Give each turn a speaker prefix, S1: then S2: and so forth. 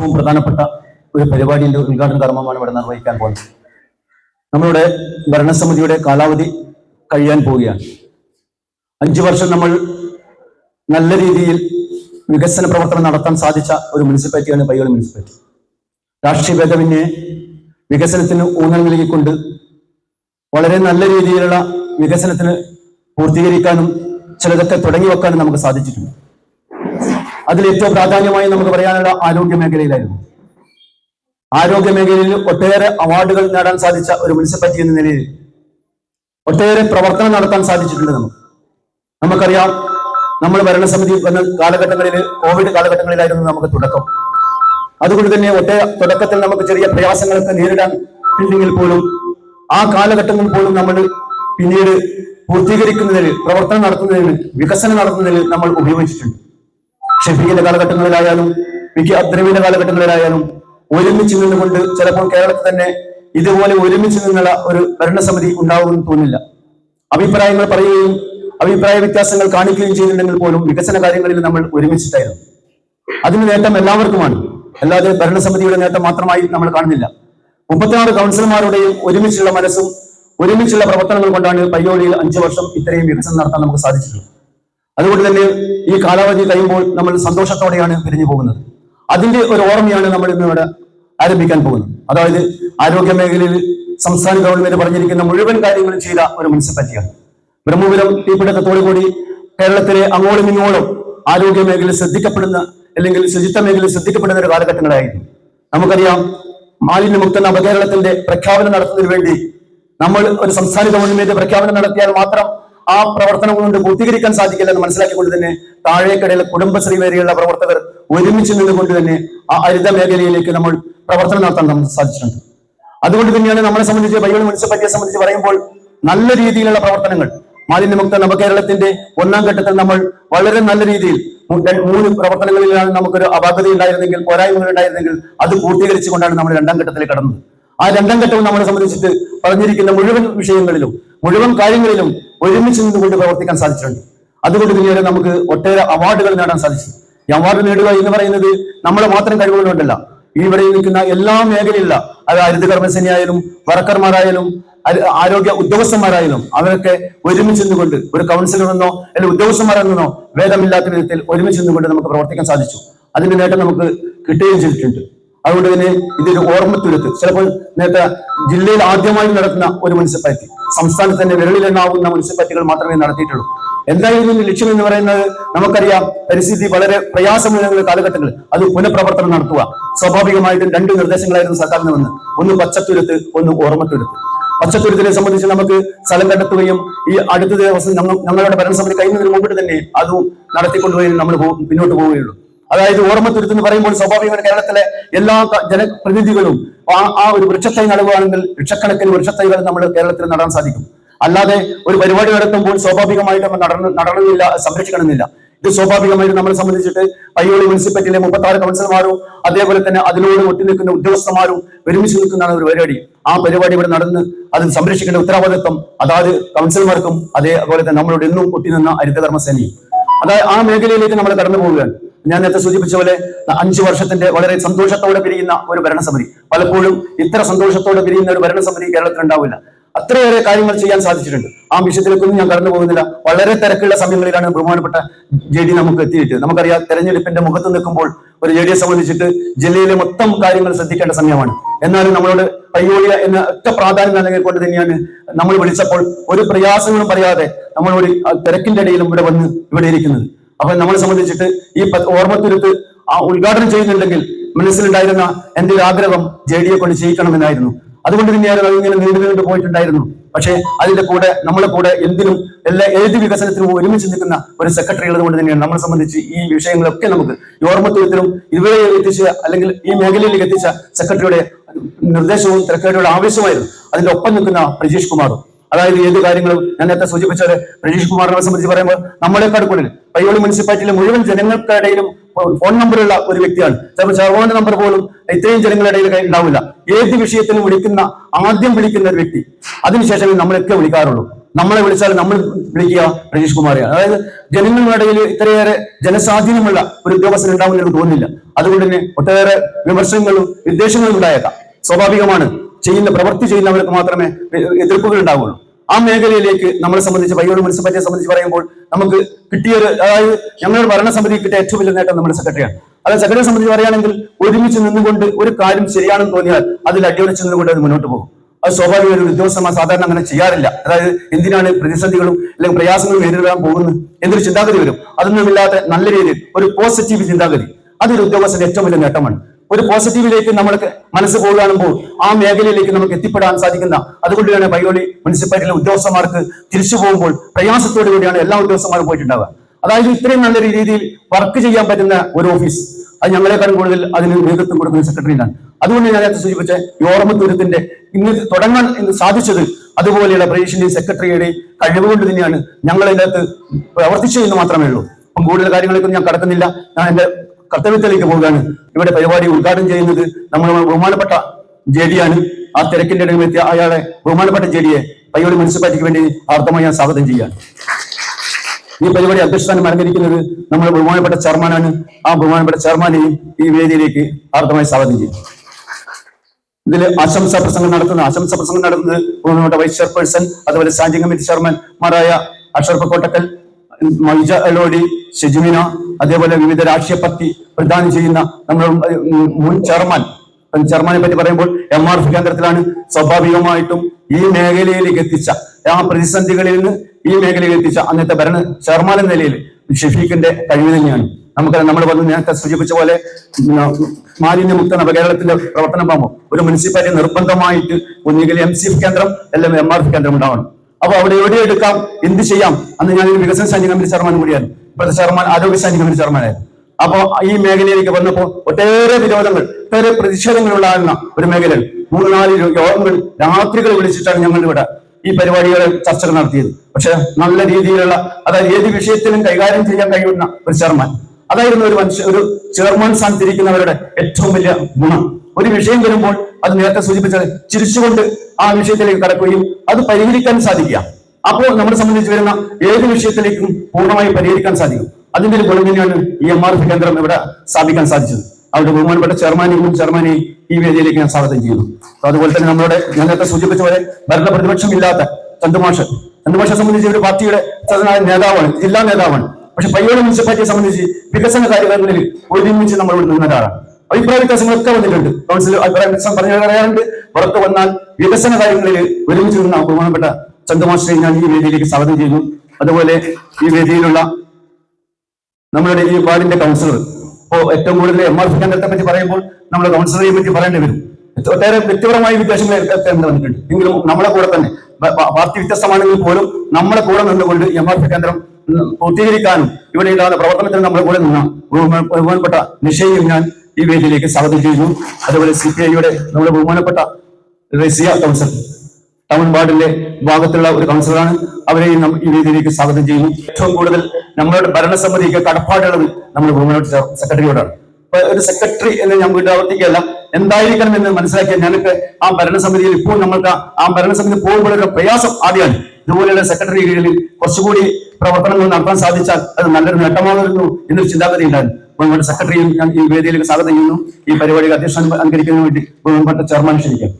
S1: ഏറ്റവും പ്രധാനപ്പെട്ട ഒരു പരിപാടിയുടെ ഉദ്ഘാടന കർമ്മമാണ് ഇവിടെ നിർവഹിക്കാൻ പോകുന്നത്. നമ്മളുടെ ഭരണസമിതിയുടെ കാലാവധി കഴിയാൻ പോവുകയാണ്. അഞ്ചു വർഷം നമ്മൾ നല്ല രീതിയിൽ വികസന പ്രവർത്തനം നടത്താൻ സാധിച്ച ഒരു മുനിസിപ്പാലിറ്റിയാണ് പയ്യോളി മുനിസിപ്പാലിറ്റി. രാഷ്ട്രീയ ഭേദമന്യേ വികസനത്തിന് ഊന്നൽ നൽകിക്കൊണ്ട് വളരെ നല്ല രീതിയിലുള്ള വികസനത്തിന് പൂർത്തീകരിക്കാനും ചിലതൊക്കെ തുടങ്ങി വെക്കാനും നമുക്ക് സാധിച്ചിട്ടുണ്ട്. അതിൽ ഏറ്റവും പ്രാധാന്യമായി നമുക്ക് പറയാനുള്ള ആരോഗ്യ മേഖലയിലായിരുന്നു. ആരോഗ്യ മേഖലയിൽ ഒട്ടേറെ അവാർഡുകൾ നേടാൻ സാധിച്ച ഒരു മുനിസിപ്പാലിറ്റി എന്ന നിലയിൽ ഒട്ടേറെ പ്രവർത്തനം നടത്താൻ സാധിച്ചിട്ടുണ്ട് നമുക്ക്. നമുക്കറിയാം നമ്മൾ ഭരണസമിതി വന്ന കാലഘട്ടങ്ങളിൽ കോവിഡ് കാലഘട്ടങ്ങളിലായിരുന്നു നമുക്ക് തുടക്കം. അതുകൊണ്ട് തന്നെ ഒറ്റ തുടക്കത്തിൽ നമുക്ക് ചെറിയ പ്രയാസങ്ങളൊക്കെ നേരിടാൻ ഉണ്ടെങ്കിൽ പോലും ആ കാലഘട്ടങ്ങളിൽ പോലും നമ്മൾ പിന്നീട് പൂർത്തീകരിക്കുന്നതിൽ പ്രവർത്തനം നടത്തുന്നതിന് വികസനം നടത്തുന്നതിൽ നമ്മൾ ഉപയോഗിച്ചിട്ടുണ്ട്. ഷെഫീന്റെ കാലഘട്ടങ്ങളിലായാലും മിക്ക അദ്രവിന്റെ കാലഘട്ടങ്ങളിലായാലും ഒരുമിച്ച് നിന്നുകൊണ്ട് ചിലപ്പോൾ കേരളത്തിൽ തന്നെ ഇതുപോലെ ഒരുമിച്ച് നിന്നുള്ള ഒരു ഭരണസമിതി ഉണ്ടാവുമെന്ന് തോന്നില്ല അഭിപ്രായങ്ങൾ പറയുകയും അഭിപ്രായ വ്യത്യാസങ്ങൾ കാണിക്കുകയും ചെയ്തിട്ടുണ്ടെങ്കിൽ പോലും വികസന കാര്യങ്ങളിൽ നമ്മൾ ഒരുമിച്ചിട്ടായിരുന്നു. അതിന് നേട്ടം എല്ലാവർക്കുമാണ്. അല്ലാതെ ഭരണസമിതിയുടെ നേട്ടം മാത്രമായി നമ്മൾ കാണുന്നില്ല. മുപ്പത്തിയാറ് കൗൺസിലർമാരുടെയും ഒരുമിച്ചുള്ള മനസ്സും ഒരുമിച്ചുള്ള പ്രവർത്തനങ്ങൾ കൊണ്ടാണ് പയ്യോളിയിൽ അഞ്ചു വർഷം ഇത്രയും വികസനം നടത്താൻ നമുക്ക് സാധിച്ചിട്ടുള്ളത്. അതുകൊണ്ട് തന്നെ ഈ കാലാവധി കഴിയുമ്പോൾ നമ്മൾ സന്തോഷത്തോടെയാണ് പിരിഞ്ഞു പോകുന്നത്. അതിന്റെ ഒരു ഓർമ്മയാണ് നമ്മൾ ഇന്ന് ഇവിടെ ആരംഭിക്കാൻ പോകുന്നത്. അതായത് ആരോഗ്യ മേഖലയിൽ സംസ്ഥാന ഗവൺമെന്റ് പറഞ്ഞിരിക്കുന്ന മുഴുവൻ കാര്യങ്ങളും ചെയ്ത ഒരു മുനിസിപ്പാലിറ്റിയാണ്. ബ്രഹ്മപുരം തീപിടുത്തത്തോടു കൂടി കേരളത്തിലെ അങ്ങോളം ഇങ്ങോളം ആരോഗ്യ മേഖലയിൽ ശ്രദ്ധിക്കപ്പെടുന്ന അല്ലെങ്കിൽ ശുചിത്വ മേഖലയിൽ ശ്രദ്ധിക്കപ്പെടുന്ന ഒരു കാലഘട്ടങ്ങളായിരുന്നു നമുക്കറിയാം മാലിന്യമുക്ത നവകേരളത്തിന്റെ പ്രഖ്യാപനം നടത്തുന്നതിന് വേണ്ടി നമ്മൾ ഒരു സംസ്ഥാന ഗവൺമെന്റ് പ്രഖ്യാപനം നടത്തിയാൽ മാത്രം ആ പ്രവർത്തനം കൊണ്ട് പൂർത്തീകരിക്കാൻ സാധിക്കില്ല എന്ന് മനസ്സിലാക്കിക്കൊണ്ട് തന്നെ താഴേക്കടയിലെ കുടുംബശ്രീ വരെയുള്ള പ്രവർത്തകർ ഒരുമിച്ച് നിന്നുകൊണ്ട് തന്നെ ആ ഹരിത മേഖലയിലേക്ക് നമ്മൾ പ്രവർത്തനം നടത്താൻ നമുക്ക് സാധിച്ചിട്ടുണ്ട്. അതുകൊണ്ട് തന്നെയാണ് നമ്മളെ സംബന്ധിച്ച് ബൈബിൾ മുനിസിപ്പാലിറ്റിയെ സംബന്ധിച്ച് പറയുമ്പോൾ നല്ല രീതിയിലുള്ള പ്രവർത്തനങ്ങൾ. മാലിന്യമുക്ത നവകേരളത്തിന്റെ ഒന്നാം ഘട്ടത്തിൽ നമ്മൾ വളരെ നല്ല രീതിയിൽ മൂന്ന് പ്രവർത്തനങ്ങളിലാണ് നമുക്കൊരു അപാകത ഉണ്ടായിരുന്നെങ്കിൽ പോരായ്മകൾ ഉണ്ടായിരുന്നെങ്കിൽ അത് പൂർത്തീകരിച്ചുകൊണ്ടാണ് നമ്മൾ രണ്ടാം ഘട്ടത്തിലേക്ക് കടന്നത്. ആ രണ്ടാം ഘട്ടവും നമ്മളെ സംബന്ധിച്ചിട്ട് പറഞ്ഞിരിക്കുന്ന മുഴുവൻ വിഷയങ്ങളിലും മുഴുവൻ കാര്യങ്ങളിലും ഒരുമിച്ച് നിന്നുകൊണ്ട് പ്രവർത്തിക്കാൻ സാധിച്ചിട്ടുണ്ട്. അതുകൊണ്ട് പിന്നീട് നമുക്ക് ഒട്ടേറെ അവാർഡുകൾ നേടാൻ സാധിച്ചു. ഈ അവാർഡ് നേടുക എന്ന് പറയുന്നത് നമ്മളെ മാത്രം കഴിവുകൊണ്ടല്ല ഇവിടെ നിൽക്കുന്ന എല്ലാ മേഖലയിലുള്ള അത് ഹരിത കർമ്മസേനയായാലും വർക്കർമാരായാലും ആരോഗ്യ ഉദ്യോഗസ്ഥന്മാരായാലും അവരൊക്കെ ഒരുമിച്ച് നിന്നുകൊണ്ട് ഒരു കൗൺസിലർ എന്നോ അല്ലെങ്കിൽ ഉദ്യോഗസ്ഥന്മാരെന്നോ ഭേദമില്ലാത്ത വിധത്തിൽ ഒരുമിച്ച് നിന്നുകൊണ്ട് നമുക്ക് പ്രവർത്തിക്കാൻ സാധിച്ചു. അതിന്റെ നേട്ടം നമുക്ക് കിട്ടുകയും ചെയ്തിട്ടുണ്ട്. അതുകൊണ്ട് തന്നെ ഇതൊരു ഓർമ്മത്തുരുത്ത് ചിലപ്പോൾ നേരത്തെ ജില്ലയിൽ ആദ്യമായി നടത്തുന്ന ഒരു മുനിസിപ്പാലിറ്റി. സംസ്ഥാനത്ത് തന്നെ വിരളിലെണ്ണാവുന്ന മുനിസിപ്പാലിറ്റികൾ മാത്രമേ നടത്തിയിട്ടുള്ളൂ. എന്തായാലും ഇതിന്റെ ലക്ഷ്യം എന്ന് പറയുന്നത്? നമുക്കറിയാം പരിസ്ഥിതി വളരെ പ്രയാസമുള്ള കാലഘട്ടങ്ങൾ അത് പുനഃപ്രവർത്തനം നടത്തുക. സ്വാഭാവികമായിട്ടും രണ്ട് നിർദ്ദേശങ്ങളായിരുന്നു സർക്കാരിന് വന്ന് ഒന്ന് പച്ചത്തുരുത്ത് ഒന്ന് ഓർമ്മത്തുരുത്ത്. പച്ചത്തുരുത്തിനെ സംബന്ധിച്ച് നമുക്ക് സ്ഥലം കണ്ടെത്തുകയും ഈ അടുത്ത ദിവസം ഞങ്ങളുടെ ഭരണസമിതി കഴിയുന്നതിന് മുമ്പിട്ട് തന്നെ അതും നടത്തിക്കൊണ്ടുപോയി നമ്മൾ പിന്നോട്ട് പോവുകയുള്ളൂ. അതായത് ഓർമ്മത്തുരുത്ത് എന്ന് പറയുമ്പോൾ സ്വാഭാവികമായിട്ട് കേരളത്തിലെ എല്ലാ ജനപ്രതിനിധികളും ആ ഒരു വൃക്ഷത്തൈ നടുകയാണെങ്കിൽ ലക്ഷക്കണക്കിന് വൃക്ഷത്തൈകൾ നമ്മൾ കേരളത്തിൽ നടാൻ സാധിക്കും. അല്ലാതെ ഒരു പരിപാടി നടത്തുമ്പോൾ സ്വാഭാവികമായിട്ട് നമ്മൾ നടന നടണമെന്നില്ല സംരക്ഷിക്കണമെന്നില്ല. ഇത് സ്വാഭാവികമായിട്ട് നമ്മളെ സംബന്ധിച്ചിട്ട് പയ്യോളി മുനിസിപ്പാലിറ്റിയിലെ മുപ്പത്തി ആറ് കൗൺസിലർമാരും അതേപോലെ തന്നെ അതിനോട് ഒട്ടി നിൽക്കുന്ന ഉദ്യോഗസ്ഥന്മാരും ഒരുമിച്ച് നിൽക്കുന്നതാണ് ഒരു പരിപാടി. ആ പരിപാടി ഇവിടെ നടന്ന് അത് സംരക്ഷിക്കേണ്ട ഉത്തരവാദിത്വം അതായത് കൗൺസിലർമാർക്കും അതേപോലെ തന്നെ നമ്മളോട് എന്നും ഒട്ടി നിന്ന ഹരിതകർമ്മസേനയും. അതായത് ആ മേഖലയിലേക്ക് നമ്മൾ കടന്നു പോവുകയാണ്. ഞാൻ നേരത്തെ സൂചിപ്പിച്ച പോലെ അഞ്ചു വർഷത്തിന്റെ വളരെ സന്തോഷത്തോടെ പിരിയുന്ന ഒരു ഭരണസമിതി. പലപ്പോഴും ഇത്ര സന്തോഷത്തോടെ പിരിയുന്ന ഒരു ഭരണസമിതി കേരളത്തിൽ ഉണ്ടാവില്ല. അത്രയേറെ കാര്യങ്ങൾ ചെയ്യാൻ സാധിച്ചിട്ടുണ്ട്. ആ വിഷയത്തിലേക്കൊന്നും ഞാൻ കടന്നു പോകുന്നില്ല. വളരെ തിരക്കുള്ള സമയങ്ങളിലാണ് ബഹുമാനപ്പെട്ട ജെ ഡി നമുക്ക് എത്തിയിട്ട് നമുക്കറിയാം തെരഞ്ഞെടുപ്പിന്റെ മുഖത്ത് നിൽക്കുമ്പോൾ ഒരു ജെ ഡിയെ സംബന്ധിച്ചിട്ട് ജില്ലയിലെ മൊത്തം കാര്യങ്ങൾ ശ്രദ്ധിക്കേണ്ട സമയമാണ്. എന്നാലും നമ്മളോട് പയ്യോളിയ എന്ന ഒറ്റ പ്രാധാന്യം നൽകിക്കൊണ്ട് തന്നെയാണ് നമ്മൾ വിളിച്ചപ്പോൾ ഒരു പ്രയാസങ്ങളും പറയാതെ നമ്മളോട് തിരക്കിന്റെ ഇടയിലും ഇവിടെ വന്ന് ഇവിടെ ഇരിക്കുന്നത്. അപ്പൊ നമ്മളെ സംബന്ധിച്ചിട്ട് ഈ ഓർമ്മത്തിരുത്ത് ആ ഉദ്ഘാടനം ചെയ്യുന്നുണ്ടെങ്കിൽ മനസ്സിലുണ്ടായിരുന്ന എന്റെ ഒരു ആഗ്രഹം ജെ ഡിയെ കൊണ്ട് ചെയ്യിക്കണമെന്നായിരുന്നു. അതുകൊണ്ട് തന്നെയാണ് അത് ഇങ്ങനെ നീണ്ടു നീണ്ടു പോയിട്ടുണ്ടായിരുന്നു. പക്ഷേ അതിന്റെ കൂടെ നമ്മളെ കൂടെ എന്തിനും എല്ലാ ഏത് വികസനത്തിനും ഒരുമിച്ച് നിൽക്കുന്ന ഒരു സെക്രട്ടറി ഉള്ളത് കൊണ്ട് തന്നെയാണ് നമ്മളെ സംബന്ധിച്ച് ഈ വിഷയങ്ങളൊക്കെ നമുക്ക് ഈ ഓർമ്മത്തുരുത്തിലും ഇതുവരെ എത്തിച്ച അല്ലെങ്കിൽ ഈ മേഖലയിലേക്ക് എത്തിച്ച സെക്രട്ടറിയുടെ നിർദ്ദേശവും തിരക്കേടുകളും ആവശ്യമായിരുന്നു അതിന്റെ ഒപ്പം നിൽക്കുന്ന പ്രജീഷ് കുമാറും. അതായത് ഏത് കാര്യങ്ങളും ഞാൻ നേരത്തെ സൂചിപ്പിച്ചത് പ്രജീഷ് കുമാറിനെ സംബന്ധിച്ച് പറയുമ്പോൾ നമ്മളെക്കാൾ കൂടുതൽ പയ്യോളി മുനിസിപ്പാലിറ്റിയിലെ മുഴുവൻ ജനങ്ങൾക്കിടയിലും ഫോൺ നമ്പറുള്ള ഒരു വ്യക്തിയാണ്. ചിലപ്പോൾ ചെറുപോന്റെ നമ്പർ പോലും ഇത്രയും ജനങ്ങളുടെ ഇടയിൽ ഉണ്ടാവില്ല. ഏത് വിഷയത്തിനും വിളിക്കുന്ന ആദ്യം വിളിക്കുന്ന ഒരു വ്യക്തി. അതിനുശേഷമേ നമ്മളൊക്കെ വിളിക്കാറുള്ളൂ. നമ്മളെ വിളിച്ചാൽ നമ്മൾ വിളിക്കുക പ്രതീഷ് കുമാറെ അതായത് ജനങ്ങളുടെ ഇടയിൽ ഇത്രയേറെ ജനസ്വാധീനമുള്ള ഒരു ഉദ്യോഗസ്ഥൻ ഉണ്ടാവുമെന്ന് എനിക്ക് തോന്നുന്നില്ല. അതുകൊണ്ട് തന്നെ ഒട്ടേറെ വിമർശനങ്ങളും നിർദ്ദേശങ്ങളും ഉണ്ടായേക്കാം. സ്വാഭാവികമാണ് ചെയ്യുന്ന പ്രവൃത്തി ചെയ്യുന്നവർക്ക് മാത്രമേ എതിർപ്പുകൾ ഉണ്ടാവുള്ളൂ ആ മേഖലയിലേക്ക് നമ്മളെ സംബന്ധിച്ച് പയ്യോട് മുനിസിപ്പാലിറ്റിയെ സംബന്ധിച്ച് പറയുമ്പോൾ നമുക്ക് കിട്ടിയൊരു അതായത് ഞങ്ങളുടെ ഭരണസമിതി കിട്ടിയ ഏറ്റവും വലിയ നേട്ടം നമ്മുടെ സെക്രട്ടറിയാണ്. അതായത് സെക്രട്ടറിയെ സംബന്ധിച്ച് പറയുകയാണെങ്കിൽ ഒരുമിച്ച് നിന്നുകൊണ്ട് ഒരു കാര്യം ശരിയാണെന്ന് തോന്നിയാൽ അതിൽ അടിയുറച്ച് നിന്നുകൊണ്ട് അത് മുന്നോട്ട് പോകും. അത് സ്വാഭാവിക ഒരു ഉദ്യോഗസ്ഥന്മാർ സാധാരണ അങ്ങനെ ചെയ്യാറില്ല. അതായത് എന്തിനാണ് പ്രതിസന്ധികളും അല്ലെങ്കിൽ പ്രയാസങ്ങളും നേരിടാൻ പോകുന്നത് എന്നൊരു ചിന്താഗതി വരും. അതൊന്നുമില്ലാതെ നല്ല രീതിയിൽ ഒരു പോസിറ്റീവ് ചിന്താഗതി. അതൊരു ഉദ്യോഗസ്ഥന്റെ ഏറ്റവും വലിയ നേട്ടമാണ്. ഒരു പോസിറ്റീവിലേക്ക് നമ്മൾക്ക് മനസ്സ് പോകുകയാണെങ്കിൽ ആ മേഖലയിലേക്ക് നമുക്ക് എത്തിപ്പെടാൻ സാധിക്കുന്ന അതുകൊണ്ട് തന്നെ മുനിസിപ്പാലിറ്റിയിലെ ഉദ്യോഗസ്ഥന്മാർക്ക് തിരിച്ചു പോകുമ്പോൾ പ്രയാസത്തോടു കൂടിയാണ് എല്ലാ ഉദ്യോഗസ്ഥന്മാരും പോയിട്ടുണ്ടാവുക. അതായത് ഇത്രയും നല്ല രീതിയിൽ വർക്ക് ചെയ്യാൻ പറ്റുന്ന ഒരു ഓഫീസ് അത് ഞങ്ങളെക്കാളും കൂടുതൽ അതിന് നേതൃത്വം കൊടുക്കുന്ന സെക്രട്ടറിയാണ് അതുകൊണ്ട് ഞാൻ നേരത്തെ സൂചിപ്പിച്ച ഈ ഓർമ്മത്തൂരത്തിന്റെ ഇന്ന് തുടങ്ങാൻ സാധിച്ചത് അതുപോലെയുള്ള പ്രദേശിന്റെയും സെക്രട്ടറിയുടെയും കഴിവുകൊണ്ട് തന്നെയാണ് ഞങ്ങൾ അതിന്റെ അകത്ത് പ്രവർത്തിച്ചു എന്ന് മാത്രമേ ഉള്ളൂ. അപ്പം കൂടുതൽ കാര്യങ്ങളൊക്കെ ഞാൻ കടക്കുന്നില്ല. ഞാൻ എന്റെ കർത്തവ്യത്തിലേക്ക് പോവുകയാണ് ഇവിടെ പരിപാടി ഉദ്ഘാടനം ചെയ്യുന്നത് നമ്മൾ ബഹുമാനപ്പെട്ട ജെ ഡിയാണ് ആ തിരക്കിന്റെ ഇടയിൽ എത്തിയ അയാളെ ബഹുമാനപ്പെട്ട ജെ ഡിയെ പയ്യോളി മുനിസിപ്പാലിറ്റിക്ക് വേണ്ടി ആർദ്രമായി ഞാൻ സ്വാഗതം ചെയ്യാൻ ഈ പരിപാടി അധ്യക്ഷസ്ഥാനം അലങ്കരിക്കുന്നത് നമ്മുടെ ബഹുമാനപ്പെട്ട ചെയർമാനാണ്. ആ ബഹുമാനപ്പെട്ട ചെയർമാനെയും ഈ വേദിയിലേക്ക് ആർദ്രമായി സ്വാഗതം ചെയ്യും. ഇതിൽ ആശംസാ പ്രസംഗം നടത്തുന്ന ആശംസാ പ്രസംഗം നടത്തുന്നത് ബഹുമാനപ്പെട്ട വൈസ് ചെയർപേഴ്സൺ അതുപോലെ സ്റ്റാൻഡിംഗ് കമ്മിറ്റി ചെയർമാൻമാരായ അഷറഫ് കോട്ടക്കൽ മൈജ അലോഡി ഷെജുമിന അതേപോലെ വിവിധ രാഷ്ട്രീയ പാർട്ടി പ്രദാനം ചെയ്യുന്ന നമ്മുടെ മുൻ ചെയർമാൻ. ചെയർമാനെ പറ്റി പറയുമ്പോൾ എം ആർ എഫ് കേന്ദ്രത്തിലാണ് സ്വാഭാവികമായിട്ടും ഈ മേഖലയിലേക്ക് എത്തിച്ച ആ പ്രതിസന്ധികളിൽ നിന്ന് ഈ മേഖലയിൽ എത്തിച്ച അന്നത്തെ ഭരണ ചെയർമാൻ എന്ന നിലയിൽ ഷെഫീഖിന്റെ കഴിവ് തന്നെയാണ്. നമുക്ക് നമ്മൾ പറഞ്ഞു നേരത്തെ സൂചിപ്പിച്ച പോലെ മാലിന്യമുക്ത നവകേരളത്തിന്റെ പ്രവർത്തനമാകുമ്പോൾ ഒരു മുനിസിപ്പാലിറ്റി നിർബന്ധമായിട്ട് ഒന്നുകിൽ എം സി എഫ് കേന്ദ്രം അല്ലെങ്കിൽ എം ആർ എഫ് കേന്ദ്രം ഉണ്ടാവണം. അപ്പൊ അവിടെ എവിടെ എടുക്കാം? എന്ത് ചെയ്യാം? അന്ന് ഞാൻ വികസന സൈനിക കമ്മിറ്റി ചെയർമാൻ കൂടിയാണ്. ഇപ്പോഴത്തെ ചെയർമാൻ ആരോഗ്യ സൈനിക കമ്മിറ്റി ചെയർമാനായിരുന്നു അപ്പൊ ഈ മേഖലയിലേക്ക് വന്നപ്പോൾ ഒട്ടേറെ വിരോധങ്ങൾ ഒട്ടേറെ പ്രതിഷേധങ്ങളുണ്ടാകുന്ന ഒരു മേഖലയിൽ. മൂന്ന് നാല് യോഗങ്ങൾ രാത്രികൾ വിളിച്ചിട്ടാണ് ഞങ്ങൾ ഇവിടെ ഈ പരിപാടികൾ ചർച്ചകൾ നടത്തിയത്. പക്ഷെ നല്ല രീതിയിലുള്ള അതായത് ഏത് വിഷയത്തിലും കൈകാര്യം ചെയ്യാൻ കഴിയുന്ന ഒരു ചെയർമാൻ. അതായിരുന്നു ഒരു മനുഷ്യ ഒരു ചെയർമാൻ സ്ഥാനത്തിരിക്കുന്നവരുടെ ഏറ്റവും വലിയ ഗുണം. ഒരു വിഷയം വരുമ്പോൾ അത് നേരത്തെ സൂചിപ്പിച്ചത് ചിരിച്ചുകൊണ്ട് ആ വിഷയത്തിലേക്ക് കടക്കുകയും അത് പരിഹരിക്കാൻ സാധിക്കുക. അപ്പോൾ നമ്മളെ സംബന്ധിച്ച് വരുന്ന ഏത് വിഷയത്തിലേക്കും പൂർണമായി പരിഹരിക്കാൻ സാധിക്കും. അതിന്റെ ഒരു ഗുണം തന്നെയാണ് ഈ എം ആർ എഫ് കേന്ദ്രം ഇവിടെ സ്ഥാപിക്കാൻ സാധിച്ചത്. അവരുടെ ബഹുമാനപ്പെട്ട ചെയർമാനെയും ചെയർമാനെയും ഈ വേദിയിലേക്ക് ഞാൻ സ്വാഗതം ചെയ്യുന്നു. അതുപോലെ തന്നെ നമ്മുടെ ഞാൻ നേരത്തെ സൂചിപ്പിച്ച പോലെ ഭരണ പ്രതിപക്ഷം ഇല്ലാത്ത ചന്തുമാഷ്. ചന്തുമാഷെ സംബന്ധിച്ച് ഒരു പാർട്ടിയുടെ നേതാവാണ് ജില്ലാ നേതാവാണ്. പക്ഷെ പയ്യോട് മുനിസിപ്പാലിറ്റിയെ സംബന്ധിച്ച് വികസന കാര്യങ്ങളിൽ ഒരുമിച്ച് നമ്മൾ ഇവിടെ നിന്ന ഒരാളാണ്. അഭിപ്രായ വ്യത്യാസങ്ങളൊക്കെ വന്നിട്ടുണ്ട്. കൗൺസിൽ അഭിപ്രായ വ്യത്യാസം പറയാറുണ്ട്. പുറത്ത് വന്നാൽ വികസന കാര്യങ്ങളിൽ ഒരുമിച്ച് നിന്ന ബഹുമാനപ്പെട്ട ചന്ദ്രമാശ്രീ ഞാൻ ഈ വേദിയിലേക്ക് സ്വാഗതം ചെയ്യുന്നു. അതുപോലെ ഈ വേദിയിലുള്ള നമ്മുടെ ഈ വാർഡിന്റെ കൗൺസിലർ ഇപ്പോ ഏറ്റവും കൂടുതൽ എം ആർ പി പറ്റി പറയുമ്പോൾ നമ്മൾ കൗൺസിലറെ പറ്റി പറയേണ്ടി വരും. ഒട്ടേറെ വ്യക്തിപരമായ വ്യത്യാസങ്ങൾ ഒക്കെ വന്നിട്ടുണ്ട്. എങ്കിലും നമ്മുടെ കൂടെ തന്നെ പാർട്ടി വ്യത്യസ്തമാണെങ്കിൽ പോലും നമ്മളെ കൂടെ നിന്നുകൊണ്ട് എം ആർ പി കേന്ദ്രം പൂർത്തീകരിക്കാനും ഇവിടെ ഉണ്ടാകുന്ന പ്രവർത്തനത്തിന് നമ്മളെ കൂടെ നിന്ന ബഹുമാനപ്പെട്ട നിഷയും ഞാൻ ഈ വേദിയിലേക്ക് സ്വാഗതം ചെയ്യുന്നു അതുപോലെ സി പി ഐയുടെ നമ്മുടെ ബഹുമാനപ്പെട്ട റസിയ കൗൺസിൽ ടൗൺ വാർഡിന്റെ ഭാഗത്തുള്ള ഒരു കൗൺസിലറാണ്. അവരെയും ഈ വേദിയിലേക്ക് സ്വാഗതം ചെയ്യുന്നു. ഏറ്റവും കൂടുതൽ നമ്മളുടെ ഭരണസമിതിക്ക് കടപ്പാടുള്ളത് നമ്മുടെ ബഹുമാനപ്പെട്ട സെക്രട്ടറിയോടാണ്. ഒരു സെക്രട്ടറി എന്ന് ഞാൻ വീണ്ടും ആവർത്തിക്കുകയല്ല എന്തായിരിക്കണം എന്ന് മനസ്സിലാക്കിയ ഞങ്ങൾക്ക് ആ ഭരണസമിതിയിൽ ഇപ്പോൾ നമ്മൾക്ക് ആ- ഭരണസമിതി പോകുമ്പോഴൊരു പ്രയാസം ആദ്യമാണ്. ഇതുപോലെയുള്ള സെക്രട്ടറി കീഴിൽ കുറച്ചുകൂടി പ്രവർത്തനങ്ങൾ നടത്താൻ സാധിച്ചാൽ അത് നല്ലൊരു നേട്ടമാകുന്നു എന്നൊരു ചിന്താഗതി ഉണ്ടായിരുന്നു. ബഹുമാനപ്പെട്ട സെക്രട്ടറിയും ഞാൻ ഈ വേദിയിലേക്ക് സ്വാഗതം ചെയ്യുന്നു. ഈ പരിപാടിക്ക് അധ്യക്ഷൻ അനുകരിക്കുന്നതിന് വേണ്ടി ബഹുമാനപ്പെട്ട ചെയർമാൻ ക്ഷണിക്കാം.